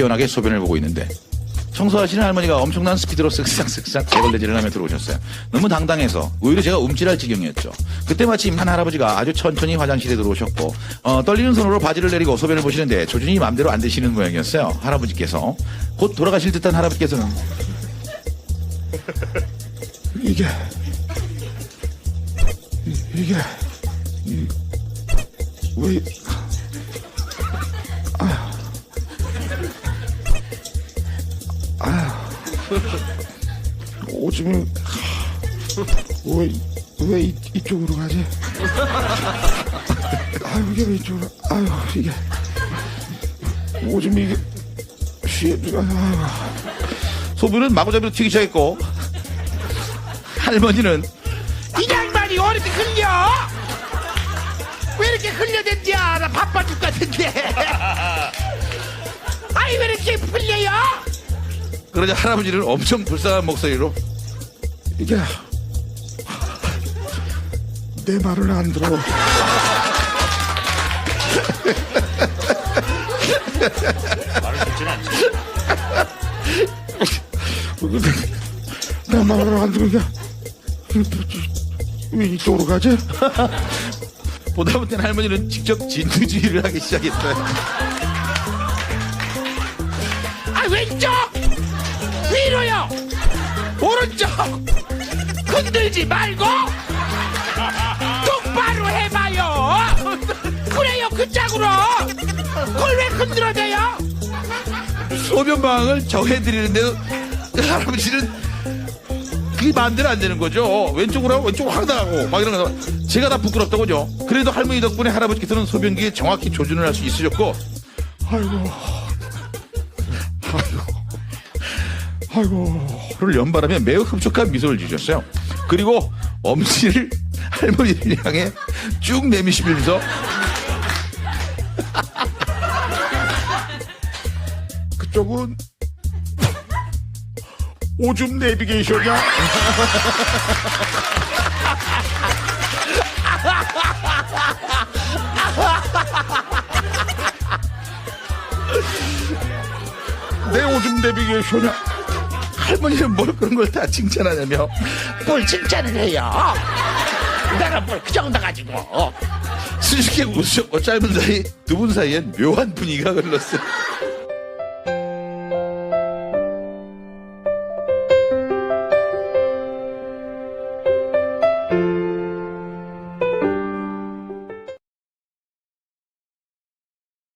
시원하게 소변을 보고 있는데 청소하시는 할머니가 엄청난 스피드로 쓱싹쓱싹 재걸레질을 하며 들어오셨어요. 너무 당당해서 오히려 제가 움찔할 지경이었죠. 그때 마침 한 할아버지가 아주 천천히 화장실에 들어오셨고 어, 떨리는 손으로 바지를 내리고 소변을 보시는데 조준이 마음대로 안 되시는 모양이었어요. 할아버지께서 곧 돌아가실 듯한 할아버지께서는 이게 이- 이게 이- 왜 오줌이 왜, 왜 이, 이쪽으로 가지? 아유 이게 왜 이쪽으로 아유 이게 오줌이 이게 쉬 아유 소변은 마구잡이로 튀기 시작했고 할머니는 이 양반이 왜 이렇게 흘려? 왜 이렇게 흘려댄디야? 나 바빠 죽겠는데. 아이 왜 이렇게 풀려요? 그러자 할아버지는 엄청 불쌍한 목소리로 이게 내 말을 안 들어. 내 말을 안 들어. 이게 왜 이쪽으로 가지? 보다 못한 할머니는 직접 진두지휘를 하기 시작했어요. 아 왼쪽 오른쪽 흔들지 말고 똑바로 해봐요 그래요 그 짝으로 그걸 왜 흔들어대요 소변방을 정해드리는데도 할아버지는 그게 마음대로 안 되는 거죠. 왼쪽으로 하고 왼쪽으로 하다하고 막 이런 거. 제가 다 부끄럽다고죠. 그래도 할머니 덕분에 할아버지께서는 소변기에 정확히 조준을 할 수 있으셨고 아이고, 아이고. 그를 연발하며 매우 흡족한 미소를 지으셨어요. 그리고 엄지를 할머니를 향해 쭉 내미시면서 그쪽은 오줌 내비게이션이야. 내 오줌 내비게이션이야. 할머니는 뭘 그런 걸 다 칭찬하냐며. 뭘 칭찬을 해요? 내가 뭘 그 정도 가지고. 수줍게 웃으셨고 짧은 사이 두 분 사이엔 묘한 분위기가 흘렀어요.